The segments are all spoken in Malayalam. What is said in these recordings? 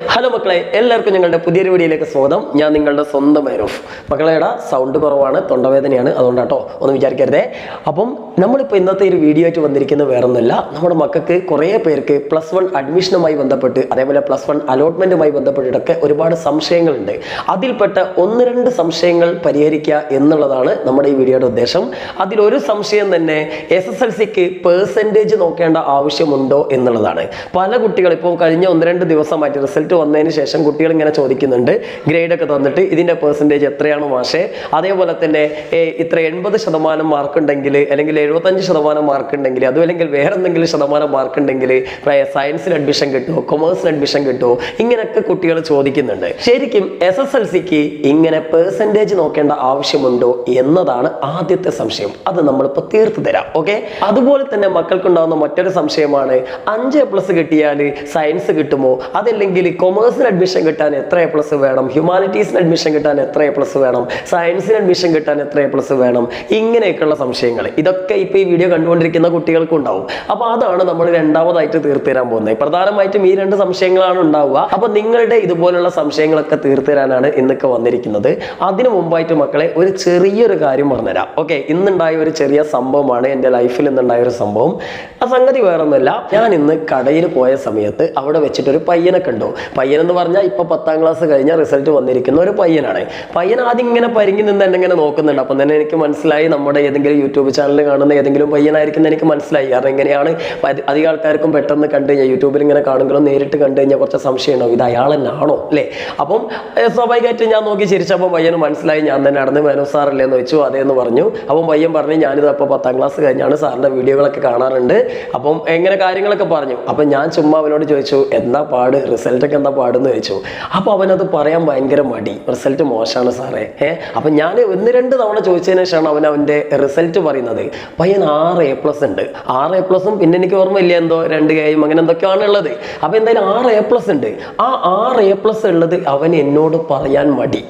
ഹലോ മക്കളെ എല്ലാവർക്കും ഞങ്ങളുടെ പുതിയൊരു വീഡിയോയിലേക്ക് സ്വാഗതം. ഞാൻ നിങ്ങളുടെ സ്വന്തം വൈറോഫ്. മക്കളെടാ സൗണ്ട് കുറവാണ് തൊണ്ടവേദനയാണ് അതുകൊണ്ടാട്ടോ ഒന്ന് വിചാരിക്കരുതേ. അപ്പം നമ്മളിപ്പോൾ ഇന്നത്തെ ഒരു വീഡിയോ ആയിട്ട് വന്നിരിക്കുന്നത് വേറൊന്നുമല്ല. നമ്മുടെ മക്കൾക്ക് കുറേ പേർക്ക് പ്ലസ് വൺ അഡ്മിഷനുമായി ബന്ധപ്പെട്ട് അതേപോലെ പ്ലസ് വൺ അലോട്ട്മെന്റുമായി ബന്ധപ്പെട്ടിട്ടൊക്കെ ഒരുപാട് സംശയങ്ങളുണ്ട്. അതിൽപ്പെട്ട ഒന്ന് രണ്ട് സംശയങ്ങൾ പരിഹരിക്കുക എന്നുള്ളതാണ് നമ്മുടെ ഈ വീഡിയോയുടെ ഉദ്ദേശം. അതിലൊരു സംശയം തന്നെ എസ് എസ് എൽ സിക്ക് പേഴ്സന്റേജ് നോക്കേണ്ട ആവശ്യമുണ്ടോ എന്നുള്ളതാണ്. പല കുട്ടികൾ ഇപ്പോൾ കഴിഞ്ഞ ഒന്ന് രണ്ട് ദിവസമായിട്ട് റിസൾട്ട് വന്നതിന് ശേഷം കുട്ടികൾ ഇങ്ങനെ ചോദിക്കുന്നുണ്ട്. ഗ്രേഡ് ഒക്കെ തന്നിട്ട് ഇതിന്റെ പെർസെന്റേജ് എത്രയാണ് മാഷേ? അതേപോലെ തന്നെ ഇത്ര എൺപത് ശതമാനം മാർക്ക് ഉണ്ടെങ്കിൽ അല്ലെങ്കിൽ എഴുപത്തഞ്ച് ശതമാനം മാർക്ക് ഉണ്ടെങ്കിൽ അതും അല്ലെങ്കിൽ വേറെ എന്തെങ്കിലും ശതമാനം മാർക്ക് ഉണ്ടെങ്കിൽ സയൻസിൽ അഡ്മിഷൻ കിട്ടുമോ കൊമേഴ്സിൽ അഡ്മിഷൻ കിട്ടുമോ ഇങ്ങനെയൊക്കെ കുട്ടികൾ ചോദിക്കുന്നുണ്ട്. ശരിക്കും എസ് എസ് എൽ സിക്ക് ഇങ്ങനെ പെർസെന്റേജ് നോക്കേണ്ട ആവശ്യമുണ്ടോ എന്നതാണ് ആദ്യത്തെ സംശയം. അത് നമ്മളിപ്പോൾ തീർത്തു തരാം ഓക്കെ? അതുപോലെ തന്നെ മക്കൾക്കുണ്ടാകുന്ന മറ്റൊരു സംശയമാണ് അഞ്ച് പ്ലസ് കിട്ടിയാൽ സയൻസ് കിട്ടുമോ? അതല്ലെങ്കിൽ കൊമേഴ്സിന് അഡ്മിഷൻ കിട്ടാൻ എത്ര എ പ്ലസ് വേണം? ഹ്യൂമാനിറ്റീസിന് അഡ്മിഷൻ കിട്ടാൻ എത്ര എ പ്ലസ് വേണം? സയൻസിന് അഡ്മിഷൻ കിട്ടാൻ എത്ര എ പ്ലസ് വേണം? ഇങ്ങനെയൊക്കെയുള്ള സംശയങ്ങൾ ഇതൊക്കെ ഇപ്പോൾ ഈ വീഡിയോ കണ്ടുകൊണ്ടിരിക്കുന്ന കുട്ടികൾക്കും ഉണ്ടാവും. അപ്പോൾ അതാണ് നമ്മൾ രണ്ടാമതായിട്ട് തീർത്തു തരാൻ പോകുന്നത്. പ്രധാനമായിട്ടും ഈ രണ്ട് സംശയങ്ങളാണ് ഉണ്ടാവുക. അപ്പോൾ നിങ്ങളുടെ ഇതുപോലുള്ള സംശയങ്ങളൊക്കെ തീർത്തു തരാനാണ് ഇന്നൊക്കെ വന്നിരിക്കുന്നത്. അതിനു മുമ്പായിട്ട് മക്കളെ ഒരു ചെറിയൊരു കാര്യം പറഞ്ഞുതരാം. ഓക്കെ ഇന്നുണ്ടായ ഒരു ചെറിയ സംഭവമാണ് എന്റെ ലൈഫിൽ ഇന്നുണ്ടായ ഒരു സംഭവം. ആ സംഗതി വേറൊന്നുമല്ല. ഞാൻ ഇന്ന് കടയിൽ പോയ സമയത്ത് അവിടെ വെച്ചിട്ടൊരു പയ്യനെ കണ്ടു. പയ്യൻ എന്ന് പറഞ്ഞാൽ ഇപ്പൊ പത്താം ക്ലാസ് കഴിഞ്ഞ റിസൾട്ട് വന്നിരിക്കുന്ന ഒരു പയ്യനാണ്. പയ്യൻ ആദ്യം ഇങ്ങനെ പരിങ്ങി നിന്ന് തന്നെ ഇങ്ങനെ നോക്കുന്നുണ്ട്. അപ്പം തന്നെ എനിക്ക് മനസ്സിലായി നമ്മുടെ ഏതെങ്കിലും യൂട്യൂബ് ചാനൽ കാണുന്ന ഏതെങ്കിലും പയ്യനായിരിക്കുന്ന എനിക്ക് മനസ്സിലായി. കാരണം ഇങ്ങനെയാണ് അധികം ആൾക്കാർക്കും പെട്ടെന്ന് കണ്ടു കഴിഞ്ഞാൽ യൂട്യൂബിൽ ഇങ്ങനെ കാണുമ്പോഴും നേരിട്ട് കണ്ടു കഴിഞ്ഞാൽ കുറച്ച് സംശയം ഉണ്ടാവും. ഇത് അയാൾ തന്നെ ആണോ അല്ലേ? അപ്പം സ്വാഭാവികമായിട്ടും ഞാൻ നോക്കി ചിരിച്ചപ്പോൾ പയ്യന് മനസ്സിലായി ഞാൻ തന്നെ നടന്ന് മനു സാറല്ലേ എന്ന് വെച്ചു. അതേ എന്ന് പറഞ്ഞു. അപ്പം പയ്യൻ പറഞ്ഞു ഞാനിത് അപ്പോൾ പത്താം ക്ലാസ് കഴിഞ്ഞാണ് സാറിന്റെ വീഡിയോകളൊക്കെ കാണാറുണ്ട്. അപ്പം എങ്ങനെ കാര്യങ്ങളൊക്കെ പറഞ്ഞു. അപ്പം ഞാൻ ചുമ്മാ അവനോട് ചോദിച്ചു എന്താ പാട്? റിസൾട്ടൊക്കെ എന്താ പാടുന്നു ചോദിച്ചു. അപ്പോൾ അവനത് പറയാൻ ഭയങ്കര മടി. റിസൾട്ട് മോശമാണ് സാറേ. ഏഹ് അപ്പം ഞാൻ ഒന്ന് രണ്ട് തവണ ചോദിച്ചതിന് ശേഷമാണ് അവൻ അവന്റെ റിസൾട്ട് പറയുന്നത്. പയ്യൻ ആറ് എ പ്ലസ് ഉണ്ട്. ആറ് എ പ്ലസും പിന്നെ എനിക്ക് ഓർമ്മയില്ല എന്തോ രണ്ട് കൈയും അങ്ങനെ എന്തൊക്കെയാണ് ഉള്ളത്. അപ്പോൾ എന്തായാലും ആറ് എ പ്ലസ് ഉണ്ട്. ആ ആറ് എ പ്ലസ് ഉള്ളത് അവൻ എന്നോട് പറയാൻ മടി.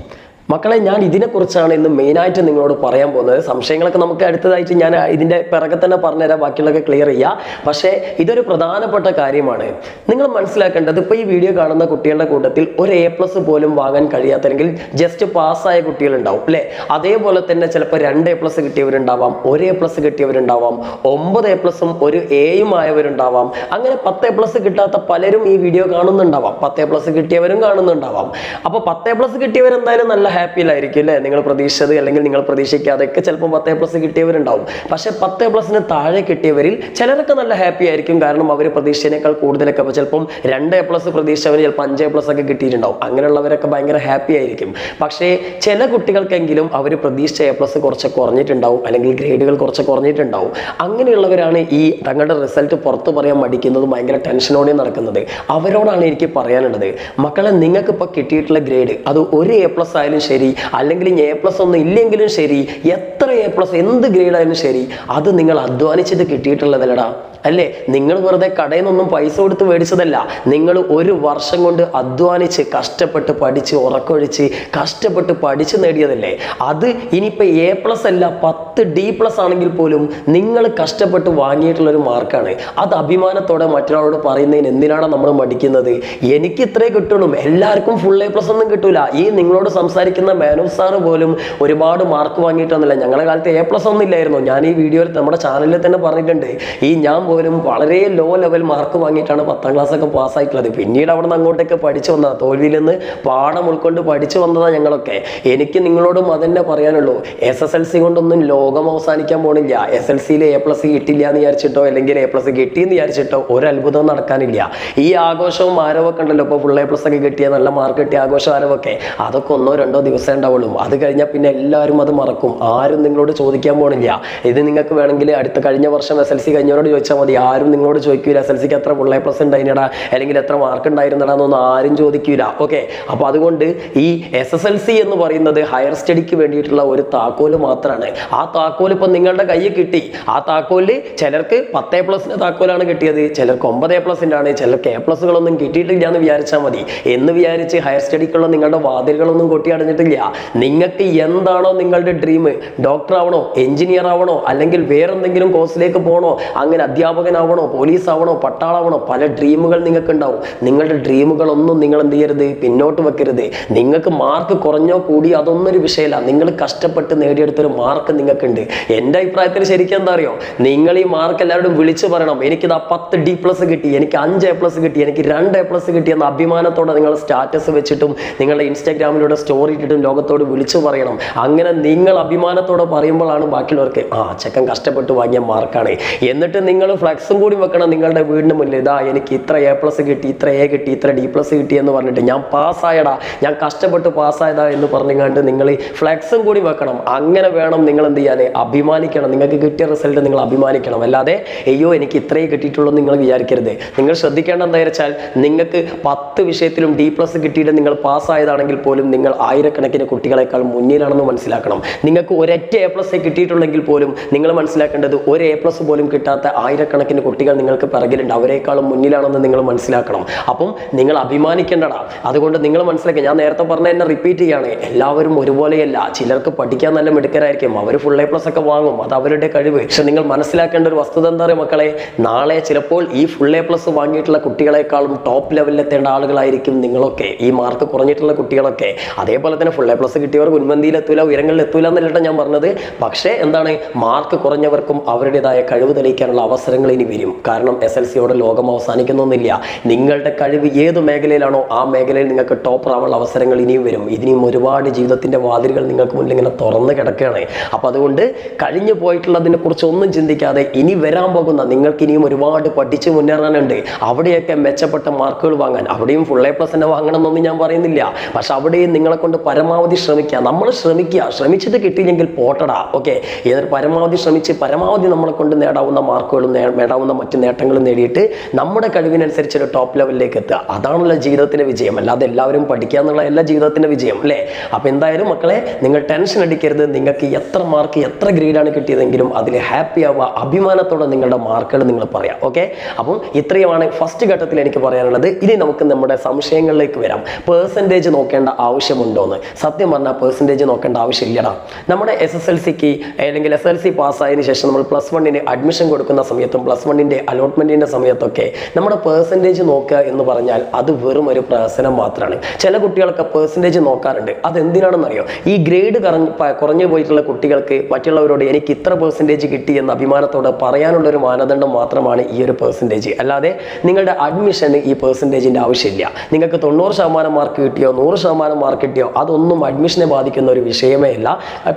മക്കളെ ഞാൻ ഇതിനെക്കുറിച്ചാണ് ഇന്ന് മെയിനായിട്ട് നിങ്ങളോട് പറയാൻ പോകുന്നത്. സംശയങ്ങളൊക്കെ നമുക്ക് അടുത്തതായിട്ട് ഞാൻ ഇതിന്റെ പിറകെ തന്നെ പറഞ്ഞുതരാം. ബാക്കിയുള്ളതൊക്കെ ക്ലിയർ ചെയ്യാം. പക്ഷേ ഇതൊരു പ്രധാനപ്പെട്ട കാര്യമാണ്. നിങ്ങൾ മനസ്സിലാക്കേണ്ടത് ഇപ്പോൾ ഈ വീഡിയോ കാണുന്ന കുട്ടികളുടെ കൂട്ടത്തിൽ ഒരു എ പ്ലസ് പോലും വാങ്ങാൻ കഴിയാത്ത അല്ലെങ്കിൽ ജസ്റ്റ് പാസ്സായ കുട്ടികളുണ്ടാവും അല്ലേ? അതേപോലെ തന്നെ ചിലപ്പോൾ രണ്ട് എ പ്ലസ് കിട്ടിയവരുണ്ടാവാം ഒരു എ പ്ലസ് കിട്ടിയവരുണ്ടാവാം ഒമ്പത് എ പ്ലസും ഒരു എയും ആയവരുണ്ടാവാം. അങ്ങനെ പത്ത് എ പ്ലസ് കിട്ടാത്ത പലരും ഈ വീഡിയോ കാണുന്നുണ്ടാവാം. പത്ത് എ പ്ലസ് കിട്ടിയവരും കാണുന്നുണ്ടാവാം. അപ്പോൾ പത്ത് എ പ്ലസ് കിട്ടിയവരെന്തായാലും നല്ല ഹാപ്പിയിലായിരിക്കും അല്ലേ? നിങ്ങൾ പ്രതീക്ഷിച്ചത് അല്ലെങ്കിൽ നിങ്ങൾ പ്രതീക്ഷിക്കാതെയൊക്കെ ചിലപ്പോൾ പത്ത് പ്ലസ് കിട്ടിയവരുണ്ടാവും. പക്ഷേ പത്ത് പ്ലസിന് താഴെ കിട്ടിയവരിൽ ചിലരൊക്കെ നല്ല ഹാപ്പി ആയിരിക്കും. കാരണം അവർ പ്രതീക്ഷിച്ചതിനേക്കാൾ കൂടുതലൊക്കെ അപ്പോൾ ചിലപ്പം രണ്ട് എ പ്ലസ് പ്രതീക്ഷിച്ചവർ ചിലപ്പോൾ അഞ്ച് പ്ലസ് ഒക്കെ കിട്ടിയിട്ടുണ്ടാവും. അങ്ങനെയുള്ളവരൊക്കെ ഭയങ്കര ഹാപ്പി ആയിരിക്കും. പക്ഷേ ചില കുട്ടികൾക്കെങ്കിലും അവർ പ്രതീക്ഷിച്ച എ പ്ലസ് കുറച്ച് കുറഞ്ഞിട്ടുണ്ടാവും. അല്ലെങ്കിൽ ഗ്രേഡുകൾ കുറച്ച് കുറഞ്ഞിട്ടുണ്ടാവും. അങ്ങനെയുള്ളവരാണ് ഈ തങ്ങളുടെ റിസൾട്ട് പുറത്ത് പറയാൻ മടിക്കുന്നതും ഭയങ്കര ടെൻഷനോടെ നടക്കുന്നത്. അവരോടാണ് എനിക്ക് പറയാനുള്ളത്. മക്കളെ നിങ്ങൾക്ക് ഇപ്പോൾ കിട്ടിയിട്ടുള്ള ഗ്രേഡ് അത് ഒരു എ പ്ലസ് ആയാലും ശരി. അല്ലെങ്കിൽ എ പ്ലസ് ഒന്നും ഇല്ലെങ്കിലും ശരി. എത്ര എ പ്ലസ് എന്ത് ഗ്രേഡ് ആയാലും ശരി. അത് നിങ്ങൾ അധ്വാനിച്ചിട്ട് കിട്ടിയിട്ടുള്ളതല്ലടാ. അല്ലേ? നിങ്ങൾ വെറുതെ കടയിൽ നിന്നൊന്നും പൈസ കൊടുത്ത് മേടിച്ചതല്ല. നിങ്ങൾ ഒരു വർഷം കൊണ്ട് അധ്വാനിച്ച് കഷ്ടപ്പെട്ട് പഠിച്ച് ഉറക്കൊഴിച്ച് കഷ്ടപ്പെട്ട് പഠിച്ച് നേടിയതല്ലേ? അത് ഇനിയിപ്പോൾ എ പ്ലസ് അല്ല പത്ത് ഡി പ്ലസ് ആണെങ്കിൽ പോലും നിങ്ങൾ കഷ്ടപ്പെട്ട് വാങ്ങിയിട്ടുള്ള ഒരു മാർക്കാണ്. അത് അഭിമാനത്തോടെ മറ്റൊരാളോട് പറയുന്നതിന് എന്തിനാണ് നമ്മൾ മടിക്കുന്നത്? എനിക്ക് ഇത്രേ കിട്ടണം എല്ലാവർക്കും ഫുൾ എ പ്ലസ് ഒന്നും കിട്ടൂല. ഈ നിങ്ങളോട് സംസാരിക്കുന്ന മാനോ സാർ പോലും ഒരുപാട് മാർക്ക് വാങ്ങിയിട്ടൊന്നുമില്ല. ഞങ്ങളുടെ കാലത്ത് എ പ്ലസ് ഒന്നും ഇല്ലായിരുന്നു. ഞാൻ ഈ വീഡിയോയിൽ നമ്മുടെ ചാനലിൽ തന്നെ പറഞ്ഞിട്ടുണ്ട്. ഈ ഞാൻ പോലും വളരെ ലോ ലെവൽ മാർക്ക് വാങ്ങിയിട്ടാണ് പത്താം ക്ലാസ് ഒക്കെ പാസ്സായിട്ടുള്ളത് പിന്നീട് അവിടെ നിന്ന് അങ്ങോട്ടേക്ക് പഠിച്ചു വന്നതാണ് തോൽവിയിൽ നിന്ന് പാഠം ഉൾക്കൊണ്ട് പഠിച്ചു വന്നതാണ് ഞങ്ങളൊക്കെ. എനിക്ക് നിങ്ങളോടും അതന്നെ പറയാനുള്ളൂ. എസ് എസ് എൽ സി കൊണ്ടൊന്നും ലോകം അവസാനിക്കാൻ പോണില്ല. എസ് എൽ സിയിൽ എ പ്ലസ് കിട്ടില്ല എന്ന് വിചാരിച്ചിട്ടോ അല്ലെങ്കിൽ എ പ്ലസ് കിട്ടി എന്ന് വിചാരിച്ചിട്ടോ ഒരു അത്ഭുതം നടക്കാനില്ല. ഈ ആഘോഷവും ആരവൊക്കെ ഉണ്ടല്ലോ. ഇപ്പോൾ ഫുൾ എ പ്ലസ് ഒക്കെ കിട്ടിയ നല്ല മാർക്ക് കിട്ടിയ ആഘോഷം ആരവൊക്കെ. അതൊക്കെ ഒന്നോ രണ്ടോ ദിവസം ഉണ്ടാവുള്ളൂ. അത് കഴിഞ്ഞാൽ പിന്നെ എല്ലാവരും അത് മറക്കും. ആരും നിങ്ങളോട് ചോദിക്കാൻ പോണില്ല. ഇത് നിങ്ങൾക്ക് വേണമെങ്കിൽ അടുത്ത കഴിഞ്ഞ വർഷം എസ് എൽ സി കഴിഞ്ഞവരോട് ചോദിച്ചാൽ മതി. ആരും നിങ്ങളോട് ചോദിക്കൂല. എസ് എൽ സിക്ക് എത്ര എ പ്ലസ് ഉണ്ടായിരുന്നടാ അല്ലെങ്കിൽ എത്ര മാർക്ക് ഉണ്ടായിരുന്നടാ എന്നൊന്നും ആരും ചോദിക്കൂല. ഓക്കെ അപ്പോൾ അതുകൊണ്ട് ഈ എസ് എസ് എൽ സി എന്ന് പറയുന്നത് ഹയർ സ്റ്റഡിക്ക് വേണ്ടിയിട്ടുള്ള ഒരു താക്കോൽ മാത്രമാണ് ആ താക്കോൽ ഇപ്പം നിങ്ങളുടെ കയ്യിൽ കിട്ടി. ആ താക്കോൽ ചിലർക്ക് പത്ത് എ പ്ലസിന്റെ താക്കോലാണ് കിട്ടിയത്. ചിലർക്ക് ഒമ്പത് എ പ്ലസിന്റെ ആണ്. ചിലർക്ക് എ പ്ലസുകളൊന്നും കിട്ടിയിട്ടില്ല എന്ന് വിചാരിച്ചാൽ മതി. എന്ന് വിചാരിച്ച് ഹയർ സ്റ്റഡിക്കുള്ള നിങ്ങളുടെ വാതിലുകളൊന്നും കൊട്ടി അടഞ്ഞിട്ടില്ല. നിങ്ങൾക്ക് എന്താണോ നിങ്ങളുടെ ഡ്രീം ഡോക്ടർ ആവണോ എഞ്ചിനീയർ ആവണോ അല്ലെങ്കിൽ വേറെന്തെങ്കിലും കോഴ്സിലേക്ക് പോകണോ അങ്ങനെ അധ്യാപക അധ്യാപകനാവണോ പോലീസ് ആവണോ പട്ടാളാവണോ പല ഡ്രീമുകൾ നിങ്ങൾക്ക് ഉണ്ടാവും നിങ്ങളുടെ ഡ്രീമുകളൊന്നും നിങ്ങൾ എന്ത് ചെയ്യരുത്? പിന്നോട്ട് വെക്കരുത്. നിങ്ങൾക്ക് മാർക്ക് കുറഞ്ഞോ കൂടി അതൊന്നൊരു വിഷയമല്ല. നിങ്ങൾ കഷ്ടപ്പെട്ട് നേടിയെടുത്തൊരു മാർക്ക് നിങ്ങൾക്കുണ്ട്. എന്റെ അഭിപ്രായത്തിൽ ശരിക്കും എന്താ അറിയോ? നിങ്ങൾ ഈ മാർക്ക് എല്ലാവരും വിളിച്ചു പറയണം. എനിക്കിതാ പത്ത് ഡി പ്ലസ് കിട്ടി എനിക്ക് അഞ്ച് എ പ്ലസ് കിട്ടി എനിക്ക് രണ്ട് എ പ്ലസ് കിട്ടി എന്ന അഭിമാനത്തോടെ നിങ്ങൾ സ്റ്റാറ്റസ് വെച്ചിട്ടും നിങ്ങളുടെ ഇൻസ്റ്റാഗ്രാമിലൂടെ സ്റ്റോറി ഇട്ടിട്ടും ലോകത്തോട് വിളിച്ചു പറയണം. അങ്ങനെ നിങ്ങൾ അഭിമാനത്തോടെ പറയുമ്പോഴാണ് ബാക്കിയുള്ളവർക്ക് ആ ചെക്കൻ കഷ്ടപ്പെട്ട് വാങ്ങിയ മാർക്കാണ് എന്നിട്ട് നിങ്ങൾ ഫ്ലെക്സും കൂടി വെക്കണം നിങ്ങളുടെ വീടിന് മുന്നിൽ. ഇതാ എനിക്ക് ഇത്ര എ പ്ലസ് കിട്ടി ഇത്ര എ കിട്ടി ഇത്ര ഡി പ്ലസ് കിട്ടി എന്ന് പറഞ്ഞിട്ട് ഞാൻ പാസ്സായടാ ഞാൻ കഷ്ടപ്പെട്ട് പാസ്സായതാ എന്ന് പറഞ്ഞുകൊണ്ട് നിങ്ങൾ ഫ്ലക്സും കൂടി വെക്കണം. അങ്ങനെ വേണം നിങ്ങൾ എന്ത് ചെയ്യാൻ? അഭിമാനിക്കണം. നിങ്ങൾക്ക് കിട്ടിയ റിസൾട്ട് നിങ്ങൾ അഭിമാനിക്കണം. അല്ലാതെ അയ്യോ എനിക്ക് ഇത്രയേ കിട്ടിയിട്ടുള്ളൂ നിങ്ങൾ വിചാരിക്കരുത്. നിങ്ങൾ ശ്രദ്ധിക്കേണ്ട എന്താ വെച്ചാൽ നിങ്ങൾക്ക് പത്ത് വിഷയത്തിലും ഡി പ്ലസ് കിട്ടിയിട്ട് നിങ്ങൾ പാസ്സായതാണെങ്കിൽ പോലും നിങ്ങൾ ആയിരക്കണക്കിന് കുട്ടികളെക്കാൾ മുന്നിലാണെന്ന് മനസ്സിലാക്കണം. നിങ്ങൾക്ക് ഒരൊറ്റ എ പ്ലസ് കിട്ടിയിട്ടുള്ളെങ്കിൽ പോലും നിങ്ങൾ മനസ്സിലാക്കേണ്ടത് ഒരു എ പ്ലസ് പോലും കിട്ടാത്ത ആയിരക്കണക്കിന് കുട്ടികൾ നിങ്ങൾക്ക് പിറകിലുണ്ട്. അവരെക്കാളും മുന്നിലാണെന്ന് നിങ്ങൾ മനസ്സിലാക്കണം. അപ്പം നിങ്ങൾ അഭിമാനിക്കേണ്ടടാ. അതുകൊണ്ട് നിങ്ങൾ മനസ്സിലാക്കുക ഞാൻ നേരത്തെ പറഞ്ഞ എന്നെ റിപ്പീറ്റ് ചെയ്യാണ്. എല്ലാവരും ഒരുപോലെയല്ല. ചിലർക്ക് പഠിക്കാൻ നല്ല മിടുക്കരായിരിക്കും. അവർ ഫുൾ എ പ്ലസ് ഒക്കെ വാങ്ങും. അത് അവരുടെ കഴിവ്. പക്ഷെ നിങ്ങൾ മനസ്സിലാക്കേണ്ട ഒരു വസ്തുത എന്താ പറയുക മക്കളെ? നാളെ ചിലപ്പോൾ ഈ ഫുൾ എ പ്ലസ് വാങ്ങിയിട്ടുള്ള കുട്ടികളെക്കാളും ടോപ്പ് ലെവലിലെത്തേണ്ട ആളുകളായിരിക്കും നിങ്ങളൊക്കെ. ഈ മാർക്ക് കുറഞ്ഞിട്ടുള്ള കുട്ടികളൊക്കെ. അതേപോലെ തന്നെ ഫുൾ എ പ്ലസ് കിട്ടിയവർക്ക് ഉന്മന്തിയിലെത്തൂല ഉയരങ്ങളിൽ എത്തൂല എന്നല്ല ഞാൻ പറഞ്ഞത്. പക്ഷേ എന്താണ്? മാർക്ക് കുറഞ്ഞവർക്കും അവരുടേതായ കഴിവ് തെളിയിക്കാനുള്ള അവസരങ്ങൾ ഇനി വരും. കാരണം എസ് എൽ സിയോടെ ലോകം അവസാനിക്കുന്നൊന്നുമില്ല. നിങ്ങളുടെ കഴിവ് ഏത് മേഖലയിലാണോ ആ മേഖലയിൽ നിങ്ങൾക്ക് ടോപ്പർ ആവാനുള്ള അവസരങ്ങൾ ഇനിയും വരും. ഇനിയും ഒരുപാട് ജീവിതത്തിന്റെ വാതിലുകൾ നിങ്ങൾക്ക് മുന്നിൽ ഇങ്ങനെ തുറന്ന് കിടക്കുകയാണ്. അപ്പോൾ അതുകൊണ്ട് കഴിഞ്ഞു പോയിട്ടുള്ളതിനെ കുറിച്ച് ഒന്നും ചിന്തിക്കാതെ ഇനി വരാൻ പോകുന്ന നിങ്ങൾക്ക് ഇനിയും ഒരുപാട് പഠിച്ച് മുന്നേറാനുണ്ട്. അവിടെയൊക്കെ മെച്ചപ്പെട്ട മാർക്കുകൾ വാങ്ങാൻ. അവിടെയും ഫുൾ എ പ്ലസ് തന്നെ വാങ്ങണം എന്നൊന്നും ഞാൻ പറയുന്നില്ല. പക്ഷെ അവിടെയും നിങ്ങളെ കൊണ്ട് പരമാവധി ശ്രമിക്കുക. നമ്മൾ ശ്രമിക്കുക. ശ്രമിച്ചിട്ട് കിട്ടിയില്ലെങ്കിൽ പോട്ടടാ. ഓക്കെ ഏതൊരു പരമാവധി ശ്രമിച്ച് പരമാവധി നമ്മളെ കൊണ്ട് നേടാവുന്ന മാർക്കുകളും നേടാവുന്ന മറ്റു നേട്ടങ്ങളും നേടിയിട്ട് നമ്മുടെ കഴിവിനനുസരിച്ച് ഒരു ടോപ്പ് ലെവലിലേക്ക് എത്തുക. അതാണല്ലോ ജീവിതത്തിന്റെ വിജയം. അല്ലാതെ എല്ലാവരും പഠിക്കുക എന്നുള്ള എല്ലാ ജീവിതത്തിന്റെ വിജയം അല്ലേ? അപ്പോൾ എന്തായാലും മക്കളെ നിങ്ങൾ ടെൻഷൻ അടിക്കരുത്. നിങ്ങൾക്ക് എത്ര മാർക്ക് എത്ര ഗ്രേഡാണ് കിട്ടിയതെങ്കിലും അതിൽ ഹാപ്പി ആവുക. അഭിമാനത്തോടെ നിങ്ങളുടെ മാർക്കുകൾ നിങ്ങൾ പറയാം. ഓക്കെ അപ്പം ഇത്രയുമാണ് ഫസ്റ്റ് ഘട്ടത്തിൽ എനിക്ക് പറയാനുള്ളത്. ഇനി നമുക്ക് നമ്മുടെ സംശയങ്ങളിലേക്ക് വരാം. പേഴ്സന്റേജ് നോക്കേണ്ട ആവശ്യമുണ്ടോ എന്ന് സത്യം പറഞ്ഞാൽ പേഴ്സന്റേജ് നോക്കേണ്ട ആവശ്യമില്ലടാ. നമ്മുടെ എസ് എസ് എൽ സിക്ക് അല്ലെങ്കിൽ എസ് എൽ സി പാസ്സായതിനു ശേഷം നമ്മൾ പ്ലസ് വണ്ണിന് അഡ്മിഷൻ കൊടുക്കുന്ന സമയത്തും പ്ലസ് വണ്ണിന്റെ അലോട്ട്മെന്റിന്റെ സമയത്തൊക്കെ നമ്മുടെ പേഴ്സന്റേജ് നോക്കുക എന്ന് പറഞ്ഞാൽ അത് വെറും ഒരു പ്രഹസനം മാത്രമാണ് ചില കുട്ടികൾക്ക് പേഴ്സന്റേജ് നോക്കാറുണ്ട്. അതെന്തിനാണെന്നറിയോ? ഈ ഗ്രേഡ് കുറഞ്ഞ് കുറഞ്ഞു പോയിട്ടുള്ള കുട്ടികൾക്ക് മറ്റുള്ളവരോട് എനിക്ക് ഇത്ര പേഴ്സന്റേജ് കിട്ടി എന്ന അഭിമാനത്തോടെ പറയാനുള്ള ഒരു മാനദണ്ഡം മാത്രമാണ് ഈ ഒരു പേഴ്സന്റേജ് അല്ലാതെ നിങ്ങളുടെ അഡ്മിഷന് ഈ പേഴ്സന്റേജിന്റെ ആവശ്യമില്ല. നിങ്ങൾക്ക് തൊണ്ണൂറ് ശതമാനം മാർക്ക് കിട്ടിയോ നൂറ് ശതമാനം മാർക്ക് കിട്ടിയോ അതൊന്നും അഡ്മിഷനെ ബാധിക്കുന്ന ഒരു വിഷയമേ അല്ല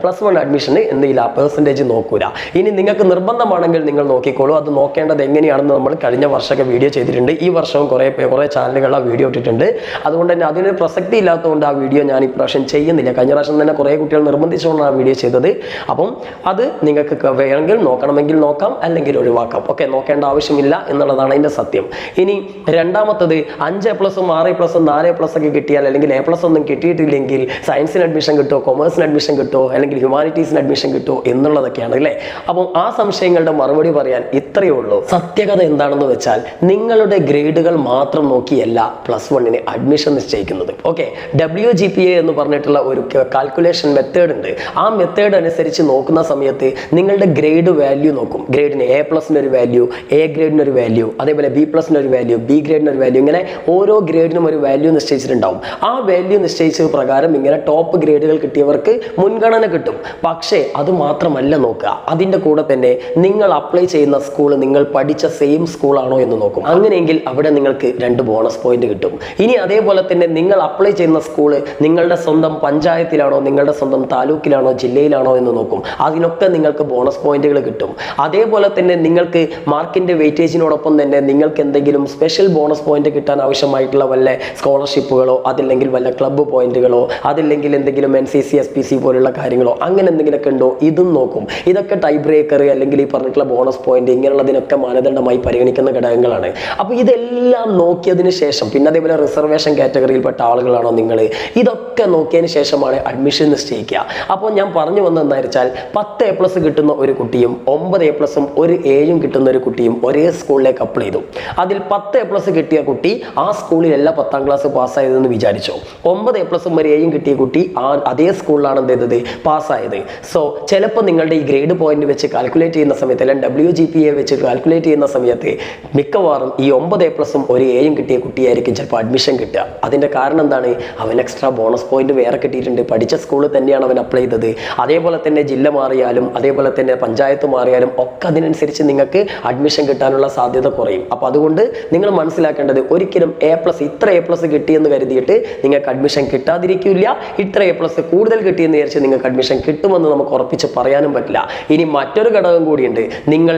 പ്ലസ് വൺ അഡ്മിഷന് എന്തില്ല പേഴ്സന്റേജ് നോക്കൂല. ഇനി നിങ്ങൾക്ക് നിർബന്ധമാണെങ്കിൽ നിങ്ങൾ നോക്കിക്കോളൂ. അത് നോക്കേണ്ടത് എങ്ങനെയാണെന്ന് നമ്മൾ കഴിഞ്ഞ വർഷമൊക്കെ വീഡിയോ ചെയ്തിട്ടുണ്ട്. ഈ വർഷവും കുറേ കുറേ ചാനലുകൾ ആ വീഡിയോ ഇട്ടിട്ടുണ്ട്. അതുകൊണ്ട് തന്നെ അതിന് പ്രസക്തി ഇല്ലാത്തതുകൊണ്ട് ആ വീഡിയോ ഞാൻ ഇപ്രാവശ്യം ചെയ്യുന്നില്ല. കഴിഞ്ഞ പ്രാവശ്യം തന്നെ കുറേ കുട്ടികൾ നിർബന്ധിച്ചുകൊണ്ടാണ് ആ വീഡിയോ ചെയ്തത്. അപ്പം അത് നിങ്ങൾക്ക് വേണമെങ്കിൽ നോക്കണമെങ്കിൽ നോക്കാം അല്ലെങ്കിൽ ഒഴിവാക്കാം. ഓക്കെ നോക്കേണ്ട ആവശ്യമില്ല എന്നുള്ളതാണ് അതിന്റെ സത്യം. ഇനി രണ്ടാമത്തത് അഞ്ച് പ്ലസും ആറ് പ്ലസും നാല് പ്ലസ് ഒക്കെ കിട്ടിയാൽ അല്ലെങ്കിൽ എ പ്ലസ് ഒന്നും കിട്ടിയിട്ടില്ലെങ്കിൽ സയൻസിന് അഡ്മിഷൻ കിട്ടുമോ കൊമേഴ്സിന് അഡ്മിഷൻ കിട്ടുമോ അല്ലെങ്കിൽ ഹ്യൂമാനിറ്റീസിന് അഡ്മിഷൻ കിട്ടുമോ എന്നുള്ളതൊക്കെയാണ് അല്ലേ? അപ്പം ആ സംശയങ്ങളുടെ മറുപടി പറയാൻ ഇത്രയേ ഉള്ളൂ സത്യകഥ എന്താണെന്ന് വെച്ചാൽ നിങ്ങളുടെ ഗ്രേഡുകൾ മാത്രം നോക്കിയല്ല പ്ലസ് വണ്ണിന് അഡ്മിഷൻ നിശ്ചയിക്കുന്നത്. Okay? W G P A എന്ന് പറഞ്ഞിട്ടുള്ള ഒരു കാൽക്കുലേഷൻ മെത്തേഡ് ഉണ്ട്. ആ മെത്തേഡ് അനുസരിച്ച് നോക്കുന്ന സമയത്ത് നിങ്ങളുടെ ഗ്രേഡ് വാല്യൂ നോക്കും. ഗ്രേഡിന് എ പ്ലസിന് ഒരു വാല്യൂ എ ഗ്രേഡിന് ഒരു വാല്യൂ അതേപോലെ ബി പ്ലസിന് ഒരു വാല്യൂ ബി ഗ്രേഡിന് ഒരു വാല്യൂ ഇങ്ങനെ ഓരോ ഗ്രേഡിനും ഒരു വാല്യൂ നിശ്ചയിച്ചിട്ടുണ്ടാവും. ആ വാല്യൂ നിശ്ചയിച്ചത് പ്രകാരം ഇങ്ങനെ ടോപ്പ് ഗ്രേഡുകൾ കിട്ടിയവർക്ക് മുൻഗണന കിട്ടും. പക്ഷേ അത് മാത്രമല്ല നോക്കുക. അതിന്റെ കൂടെ തന്നെ നിങ്ങൾ അപ്ലൈ ചെയ്യുന്ന സ്കൂൾ നിങ്ങൾ പഠിച്ച സെയിം സ്കൂളാണോ എന്ന് നോക്കും. അങ്ങനെയെങ്കിൽ അവിടെ നിങ്ങൾക്ക് രണ്ട് ബോണസ് പോയിന്റ് കിട്ടും. ഇനി അതേപോലെ തന്നെ നിങ്ങൾ അപ്ലൈ ചെയ്യുന്ന സ്കൂൾ നിങ്ങളുടെ സ്വന്തം പഞ്ചായത്തിലാണോ നിങ്ങളുടെ സ്വന്തം താലൂക്കിലാണോ ജില്ലയിലാണോ എന്ന് നോക്കും. അതിനൊക്കെ നിങ്ങൾക്ക് ബോണസ് പോയിന്റുകൾ കിട്ടും. അതേപോലെ തന്നെ നിങ്ങൾക്ക് മാർക്കിന്റെ വെയിറ്റേജിനോടൊപ്പം തന്നെ നിങ്ങൾക്ക് എന്തെങ്കിലും സ്പെഷ്യൽ ബോണസ് പോയിന്റ് കിട്ടാൻ ആവശ്യമായിട്ടുള്ള വല്ല സ്കോളർഷിപ്പുകളോ അതില്ലെങ്കിൽ വല്ല ക്ലബ്ബ് പോയിന്റുകളോ അതില്ലെങ്കിൽ എന്തെങ്കിലും N C C S P C പോലുള്ള കാര്യങ്ങളോ അങ്ങനെ എന്തെങ്കിലുമൊക്കെ ഉണ്ടോ? ഇതും നോക്കും. ഇതൊക്കെ ടൈ ബ്രേക്കർ അല്ലെങ്കിൽ ഈ പറഞ്ഞിട്ടുള്ള ബോണസ് പോയിന്റ് ഇങ്ങനെയുള്ളതിനൊക്കെ മാനദണ്ഡമായി പരിഗണിക്കുന്ന ഘടകങ്ങളാണ്. അപ്പോൾ ഇതെല്ലാം നോക്കിയതിന് ശേഷം പിന്നെ അതേപോലെ റിസർവേഷൻ കാറ്റഗറിയിൽപ്പെട്ട ആളുകളാണോ നിങ്ങൾ ഇതൊക്കെ നോക്കിയതിന് ശേഷമാണ് അഡ്മിഷൻ നിശ്ചയിക്കുക. അപ്പോൾ ഞാൻ പറഞ്ഞു വന്നതെന്ന് വെച്ചാൽ പത്ത് എ പ്ലസ് കിട്ടുന്ന ഒരു കുട്ടിയും ഒമ്പത് എ പ്ലസും ഒരു ഏഴും കിട്ടുന്ന ഒരു കുട്ടിയും ഒരേ സ്കൂളിലേക്ക് അപ്ലൈ ചെയ്തു. അതിൽ പത്ത് എ പ്ലസ് കിട്ടിയ കുട്ടി ആ സ്കൂളിൽ എല്ലാ പത്താം ക്ലാസ് പാസ്സായതെന്ന് വിചാരിച്ചോ. ഒമ്പത് എ പ്ലസും ഒരു ഏഴും കിട്ടിയ കുട്ടി ആ അതേ സ്കൂളിലാണ് എന്ത് ചെയ്തത്? പാസ്സായത് സോ ചിലപ്പോൾ നിങ്ങളുടെ ഈ ഗ്രേഡ് പോയിന്റ് വെച്ച് കാൽക്കുലേറ്റ് ചെയ്യുന്ന സമയത്ത് അല്ലെങ്കിൽ ഡബ്ല്യു ജി പി എ വെച്ച് കാൽക്കുലേറ്റ് ചെയ്യുന്ന സമയത്ത് മിക്കവാറും ഈ ഒമ്പത് എ പ്ലസും ഒരു എയും കിട്ടിയ കുട്ടിയായിരിക്കും ചിലപ്പോൾ അഡ്മിഷൻ കിട്ടുക. അതിന്റെ കാരണം എന്താണ്? അവൻ എക്സ്ട്രാ ബോണസ് പോയിന്റ് വേറെ കിട്ടിയിട്ടുണ്ട്. പഠിച്ച സ്കൂളിൽ തന്നെയാണ് അവൻ അപ്ലൈ ചെയ്തത്. അതേപോലെ തന്നെ ജില്ല മാറിയാലും അതേപോലെ തന്നെ പഞ്ചായത്ത് മാറിയാലും ഒക്കെ അതിനനുസരിച്ച് നിങ്ങൾക്ക് അഡ്മിഷൻ കിട്ടാനുള്ള സാധ്യത കുറയും. അപ്പോൾ അതുകൊണ്ട് നിങ്ങൾ മനസ്സിലാക്കേണ്ടത് ഒരിക്കലും എ പ്ലസ് ഇത്ര എ പ്ലസ് കിട്ടിയെന്ന് കരുതിയിട്ട് നിങ്ങൾക്ക് അഡ്മിഷൻ കിട്ടാതിരിക്കില്ല. ഇത്ര എ പ്ലസ് കൂടുതൽ കിട്ടിയെന്ന് വിചാരിച്ച് നിങ്ങൾക്ക് അഡ്മിഷൻ കിട്ടുമെന്ന് നമുക്ക് ഉറപ്പിച്ച് പറയാനും പറ്റില്ല. ഇനി മറ്റൊരു ഘടകം കൂടിയുണ്ട്. നിങ്ങൾ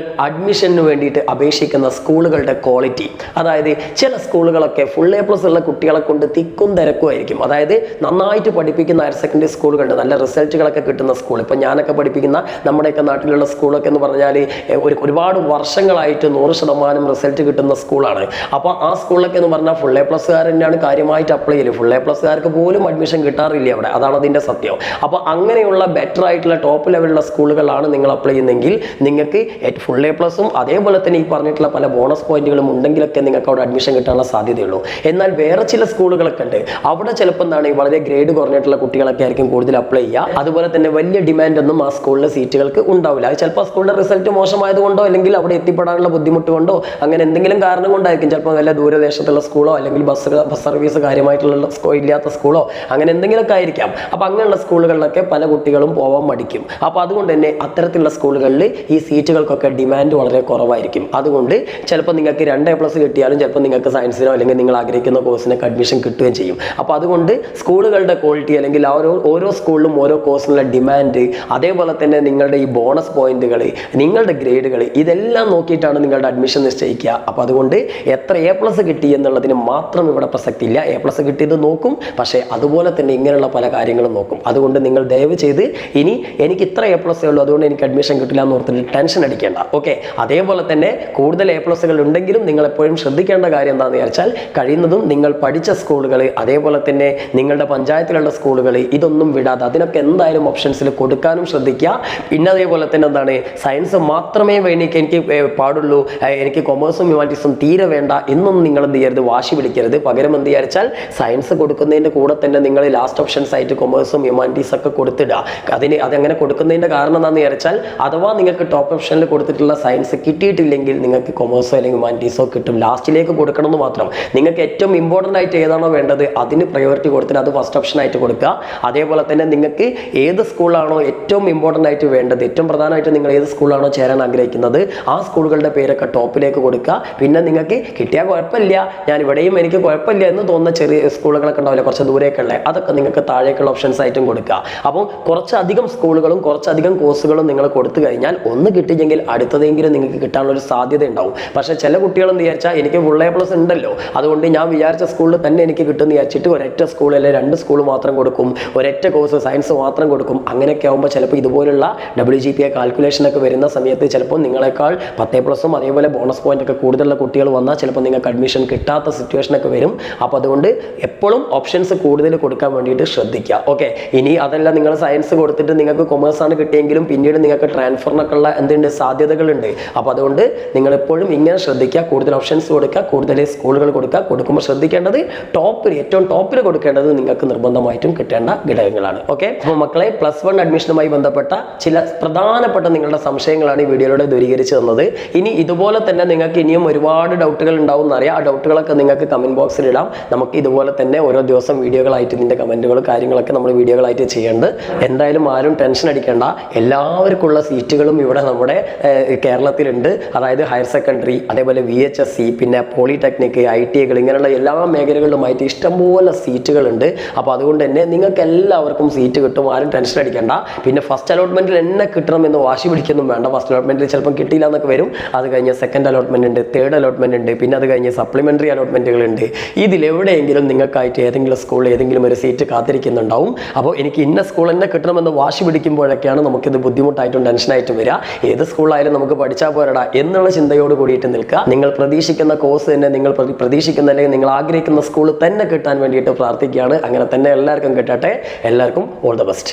അഡ്മിഷന് വേണ്ടിയിട്ട് അപേക്ഷിക്കുന്ന സ്കൂളുകളുടെ ക്വാളിറ്റി അതായത് ചില സ്കൂളുകളൊക്കെ ഫുൾ എ പ്ലസ് ഉള്ള കുട്ടികളെ കൊണ്ട് തിക്കും തിരക്കുമായിരിക്കും. അതായത് നന്നായിട്ട് പഠിപ്പിക്കുന്ന ഹയർ സെക്കൻഡറി സ്കൂളുകളുണ്ട്. നല്ല റിസൾട്ടുകളൊക്കെ കിട്ടുന്ന സ്കൂൾ ഇപ്പം ഞാനൊക്കെ പഠിപ്പിക്കുന്ന നമ്മുടെയൊക്കെ നാട്ടിലുള്ള സ്കൂളൊക്കെ എന്ന് പറഞ്ഞാൽ ഒരു ഒരുപാട് വർഷങ്ങളായിട്ട് നൂറ് ശതമാനം റിസൾട്ട് കിട്ടുന്ന സ്കൂളാണ് അപ്പോൾ ആ സ്കൂളിലൊക്കെ എന്ന് പറഞ്ഞാൽ ഫുൾ എ പ്ലസ്സുകാർ തന്നെയാണ് കാര്യമായിട്ട് അപ്ലൈ ചെയ്യൽ. ഫുൾ എ പ്ലസ്സുകാർക്ക് പോലും അഡ്മിഷൻ കിട്ടാറില്ല അവിടെ. അതാണ് അതിന്റെ സത്യം. അപ്പോൾ അങ്ങനെയുള്ള ബെറ്റർ ആയിട്ടുള്ള ടോപ്പ് ലെവലുള്ള സ്കൂളുകളാണ് നിങ്ങൾ അപ്ലൈ ചെയ്യുന്നതെങ്കിൽ നിങ്ങൾക്ക് ഫുൾ എ പ്ലസും അതേപോലെ തന്നെ ഈ പറഞ്ഞിട്ടുള്ള പല ബോണസ് പോയിന്റുകളും ഉണ്ടെങ്കിലൊക്കെ നിങ്ങൾക്ക് അവിടെ അഡ്മിഷൻ കിട്ടാനുള്ള സാധ്യതയുള്ളൂ. എന്നാൽ വേറെ ചില സ്കൂളുകളൊക്കെ ഉണ്ട്. അവിടെ ചിലപ്പോൾ എന്താണ് വളരെ ഗ്രേഡ് കുറഞ്ഞിട്ടുള്ള കുട്ടികളൊക്കെ ആയിരിക്കും കൂടുതൽ അപ്ലൈ ചെയ്യുക. അതുപോലെ തന്നെ വലിയ ഡിമാൻഡ് ഒന്നും ആ സ്കൂളിലെ സീറ്റുകൾക്ക് ഉണ്ടാവില്ല. അത് ചിലപ്പോൾ സ്കൂളിലെ റിസൾട്ട് മോശമായതുകൊണ്ടോ അല്ലെങ്കിൽ അവിടെ എത്തിപ്പെടാനുള്ള ബുദ്ധിമുട്ട് കൊണ്ടോ അങ്ങനെ എന്തെങ്കിലും കാരണം കൊണ്ടായിരിക്കും. ചിലപ്പോൾ നല്ല ദൂരദേശത്തുള്ള സ്കൂളോ അല്ലെങ്കിൽ ബസ് ബസ് സർവീസ് കാര്യമായിട്ടുള്ള ഇല്ലാത്ത സ്കൂളോ അങ്ങനെ എന്തെങ്കിലുമൊക്കെ ആയിരിക്കാം. അപ്പോൾ അങ്ങനെയുള്ള സ്കൂളുകളിലൊക്കെ പല കുട്ടികളും പോകാൻ മടിക്കും. അപ്പോൾ അതുകൊണ്ട് തന്നെ അത്തരത്തിലുള്ള സ്കൂളുകളിൽ ഈ സീറ്റുകൾക്കൊക്കെ ഡിമാൻഡ് വളരെ കുറവായിരിക്കും. അതുകൊണ്ട് ചിലപ്പോൾ നിങ്ങൾക്ക് രണ്ട് എ പ്ലസ് കിട്ടിയാലും ചിലപ്പോൾ നിങ്ങൾക്ക് സയൻസിനോ അല്ലെങ്കിൽ നിങ്ങൾ ആഗ്രഹിക്കുന്ന കോഴ്സിനൊക്കെ അഡ്മിഷൻ കിട്ടുകയും ചെയ്യും. അപ്പോൾ അതുകൊണ്ട് സ്കൂളുകളുടെ ക്വാളിറ്റി അല്ലെങ്കിൽ ഓരോ ഓരോ സ്കൂളിലും ഓരോ കോഴ്സിനുള്ള ഡിമാൻഡ് അതേപോലെ തന്നെ നിങ്ങളുടെ ഈ ബോണസ് പോയിന്റുകൾ നിങ്ങളുടെ ഗ്രേഡുകൾ ഇതെല്ലാം നോക്കിയിട്ടാണ് നിങ്ങളുടെ അഡ്മിഷൻ നിശ്ചയിക്കുക. അപ്പോൾ അതുകൊണ്ട് എത്ര എ പ്ലസ് കിട്ടി എന്നുള്ളതിന് മാത്രം ഇവിടെ പ്രസക്തി ഇല്ല എ പ്ലസ് കിട്ടിയത് നോക്കും. പക്ഷേ അതുപോലെ തന്നെ ഇങ്ങനെയുള്ള പല കാര്യങ്ങളും നോക്കും. അതുകൊണ്ട് നിങ്ങൾ ദയവ് ചെയ്ത് ഇനി എനിക്ക് ഇത്ര എ പ്ലസ് ഉള്ളൂ. അതുകൊണ്ട് എനിക്ക് അഡ്മിഷൻ കിട്ടില്ല എന്ന് ഓർത്തിട്ട് ടെൻഷൻ അടിക്കേണ്ട. ഓക്കെ അതേപോലെ തന്നെ കൂടുതൽ എ പ്ലസുകൾ ഉണ്ടെങ്കിലും നിങ്ങൾ എപ്പോഴും ശ്രദ്ധിക്കേണ്ട കാര്യം എന്താണെന്ന് വിചാരിച്ചാൽ കഴിയുന്നതും നിങ്ങൾ പഠിച്ച സ്കൂളുകൾ അതേപോലെ തന്നെ നിങ്ങളുടെ പഞ്ചായത്തിലുള്ള സ്കൂളുകൾ ഇതൊന്നും വിടാതെ അതിനൊക്കെ എന്തായാലും ഓപ്ഷൻസിൽ കൊടുക്കാനും ശ്രദ്ധിക്കുക. പിന്നെ അതേപോലെ തന്നെ എന്താണ്? സയൻസ് മാത്രമേ എനിക്ക് എനിക്ക് പാടുള്ളൂ. എനിക്ക് കൊമേഴ്സും ഹ്യൂമാനിറ്റീസും തീരെ വേണ്ട എന്നൊന്നും നിങ്ങൾ എന്ത് ചെയ്യരുത് വാശി പിടിക്കരുത്. പകരം എന്ത് വിചാരിച്ചാൽ സയൻസ് കൊടുക്കുന്നതിന്റെ കൂടെ തന്നെ നിങ്ങൾ ലാസ്റ്റ് ഓപ്ഷൻസ് ആയിട്ട് കൊമേഴ്സും ഹ്യൂമാനിറ്റീസ് ഒക്കെ കൊടുത്തിടുക. അതിന് അതങ്ങനെ കൊടുക്കുന്നതിന്റെ കാരണം എന്താണെന്ന് വിചാരിച്ചാൽ അഥവാ നിങ്ങൾക്ക് ടോപ്പ് ഓപ്ഷനിൽ കൊടുത്തിട്ടുള്ള സയൻസ് കിട്ടിയിട്ടില്ലെങ്കിൽ നിങ്ങൾക്ക് കൊമേഴ്സോ അല്ലെങ്കിൽ ഹ്യൂമാനിറ്റീസോ കിട്ടും. ലാസ്റ്റിലേക്ക് കൊടുക്കണമെന്ന് മാത്രം. നിങ്ങൾക്ക് ഏറ്റവും ഇമ്പോർട്ടന്റ് ആയിട്ട് ഏതാണോ വേണ്ടത് അതിന് പ്രയോറിറ്റി കൊടുത്തിട്ട് അത് ഫസ്റ്റ് ഓപ്ഷൻ ആയിട്ട് കൊടുക്കുക. അതേപോലെ തന്നെ നിങ്ങൾക്ക് ഏത് സ്കൂളാണോ ഏറ്റവും ഇമ്പോർട്ടന്റ് ആയിട്ട് വേണ്ടത് ഏറ്റവും പ്രധാനമായിട്ട് നിങ്ങൾ ഏത് സ്കൂളാണോ ചേരാൻ ആഗ്രഹിക്കുന്നത് ആ സ്കൂളുകളുടെ പേരൊക്കെ ടോപ്പിലേക്ക് കൊടുക്കുക. പിന്നെ നിങ്ങൾക്ക് കിട്ടിയാൽ കുഴപ്പമില്ല ഞാൻ ഇവിടെയും എനിക്ക് കുഴപ്പമില്ല എന്ന് തോന്നുന്ന ചെറിയ സ്കൂളുകളൊക്കെ ഉണ്ടാവില്ല കുറച്ച് ദൂരേക്കുള്ള അതൊക്കെ നിങ്ങൾക്ക് താഴേക്കുള്ള ഓപ്ഷൻസ് ആയിട്ടും കൊടുക്കുക. അപ്പോൾ കുറച്ചധികം സ്കൂളുകളും കുറച്ചധികം കോഴ്സുകളും നിങ്ങൾ കൊടുത്തു കഴിഞ്ഞാൽ ഒന്ന് കിട്ടിയെങ്കിൽ അടുത്തതെങ്കിലും നിങ്ങൾക്ക് കിട്ടാനുള്ള ഒരു സാധ്യത ഉണ്ടാവും പക്ഷേ ചില കുട്ടികൾ എന്ന് വിചാരിച്ചാൽ എനിക്ക് ഫുൾ എ പ്ലസ് ഉണ്ടല്ലോ. അതുകൊണ്ട് ഞാൻ വിചാരിച്ച സ്കൂളിൽ തന്നെ എനിക്ക് കിട്ടുമെന്ന് വിചാരിച്ചിട്ട് ഒരൊറ്റ സ്കൂൾ അല്ലെങ്കിൽ രണ്ട് സ്കൂൾ മാത്രം കൊടുക്കും. ഒരൊറ്റ കോഴ്സ് സയൻസ് മാത്രം കൊടുക്കും. അങ്ങനെയൊക്കെ ആകുമ്പോൾ ചിലപ്പോൾ ഇതുപോലുള്ള W G P A calculation ഒക്കെ വരുന്ന സമയത്ത് ചിലപ്പോൾ നിങ്ങളെക്കാൾ പത്തേ പ്ലസും അതേപോലെ ബോണസ് പോയിന്റ് ഒക്കെ കൂടുതലുള്ള കുട്ടികൾ വന്നാൽ ചിലപ്പോൾ നിങ്ങൾക്ക് അഡ്മിഷൻ കിട്ടാത്ത സിറ്റുവേഷൻ ഒക്കെ വരും. അപ്പോൾ അതുകൊണ്ട് എപ്പോഴും ഓപ്ഷൻസ് കൂടുതൽ കൊടുക്കാൻ വേണ്ടിയിട്ട് ശ്രദ്ധിക്കുക. ഓക്കെ ഇനി അതല്ല നിങ്ങൾ സയൻസ് കൊടുത്തിട്ട് നിങ്ങൾക്ക് കൊമേഴ്സാണ് കിട്ടിയെങ്കിലും പിന്നീട് നിങ്ങൾക്ക് ട്രാൻസ്ഫറിനൊക്കെ ഉള്ള എന്തുണ്ട് സാധ്യതകളുണ്ട്. അപ്പോൾ അതുകൊണ്ട് നിങ്ങൾ എപ്പോഴും ഇങ്ങനെ ശ്രദ്ധിക്കുക. കൂടുതൽ ഓപ്ഷൻസ് കൊടുക്കുക. കൂടുതൽ സ്കൂളുകൾ കൊടുക്കുക. കൊടുക്കുമ്പോൾ ശ്രദ്ധിക്കേണ്ടത് ടോപ്പിൽ ഏറ്റവും ടോപ്പിൽ കൊടുക്കേണ്ടത് നിങ്ങൾക്ക് നിർബന്ധമായിട്ടും കിട്ടേണ്ട ഘടകങ്ങളാണ്. ഓക്കെ അപ്പോൾ മക്കളെ പ്ലസ് വൺ അഡ്മിഷനുമായി ബന്ധപ്പെട്ട ചില പ്രധാനപ്പെട്ട നിങ്ങളുടെ സംശയങ്ങളാണ് ഈ വീഡിയോയിലൂടെ ദൂരീകരിച്ചു തന്നത്. ഇനി ഇതുപോലെ തന്നെ നിങ്ങൾക്ക് ഇനിയും ഒരുപാട് ഡൗട്ടുകൾ ഉണ്ടാവും എന്നറിയാം ആ ഡൗട്ടുകളൊക്കെ നിങ്ങൾക്ക് കമന്റ് ബോക്സിൽ ഇടാം. നമുക്ക് ഇതുപോലെ തന്നെ ഓരോ ദിവസം വീഡിയോകളായിട്ട് ഇതിന്റെ കമന്റുകൾ കാര്യങ്ങളൊക്കെ നമ്മൾ വീഡിയോകളായിട്ട് ചെയ്യേണ്ടത്. എന്തായാലും ആരും ടെൻഷൻ അടിക്കേണ്ട. എല്ലാവർക്കുള്ള സീറ്റുകളും ഇവിടെ നമ്മുടെ ഏഹ്, കേരളത്തിലുണ്ട്. അതായത് ഹയർ സെക്കൻഡറി അതേപോലെ വി എച്ച് എസ് സി പിന്നെ പോളിടെക്നിക്ക് ഐ ടി ഐകൾ ഇങ്ങനെയുള്ള എല്ലാ മേഖലകളിലുമായിട്ട് ഇഷ്ടംപോലെ സീറ്റുകളുണ്ട് അപ്പോൾ അതുകൊണ്ട് തന്നെ നിങ്ങൾക്ക് എല്ലാവർക്കും സീറ്റ് കിട്ടും. ആരും ടെൻഷൻ അടിക്കേണ്ട. പിന്നെ ഫസ്റ്റ് അലോട്ട്മെന്റിൽ എന്നെ കിട്ടണമെന്ന് വാശി പിടിക്കൊന്നും വേണ്ട. ഫസ്റ്റ് അലോട്ട്മെന്റിൽ ചിലപ്പം കിട്ടിയില്ല എന്നൊക്കെ വരും. അത് കഴിഞ്ഞ് സെക്കൻഡ് അലോട്ട്മെന്റ് ഉണ്ട് തേർഡ് അലോട്ട്മെന്റ് ഉണ്ട് പിന്നെ അത് കഴിഞ്ഞ് സപ്ലിമെന്ററി അലോട്ട്മെന്റുകൾ ഉണ്ട്. ഇതിലെവിടെയെങ്കിലും നിങ്ങൾക്കായിട്ട് ഏതെങ്കിലും സ്കൂളിൽ ഏതെങ്കിലും ഒരു സീറ്റ് കാത്തിരിക്കുന്നുണ്ടാവും. അപ്പോൾ എനിക്ക് ഇന്ന സ്കൂൾ തന്നെ കിട്ടണമെന്ന് വാശി പിടിക്കുമ്പോഴൊക്കെയാണ് നമുക്കിത് ബുദ്ധിമുട്ടായിട്ടും ടെൻഷനായിട്ടും വരിക. ഏത് സ്കൂളായാലും നമുക്ക് പഠിച്ചാൽ പോരടാ എന്നുള്ള ചിന്തയോട് കൂടിയിട്ട് നിൽക്കുക. നിങ്ങൾ പ്രതീക്ഷിക്കുന്ന കോഴ്സ് തന്നെ നിങ്ങൾ പ്രതി- പ്രതീക്ഷിക്കുന്ന അല്ലെങ്കിൽ നിങ്ങൾ ആഗ്രഹിക്കുന്ന സ്കൂൾ തന്നെ കിട്ടാൻ വേണ്ടിയിട്ട് പ്രാർത്ഥിക്കുകയാണ്. അങ്ങനെ തന്നെ എല്ലാവർക്കും കിട്ടട്ടെ. എല്ലാവർക്കും ഓൾ ദ ബെസ്റ്റ്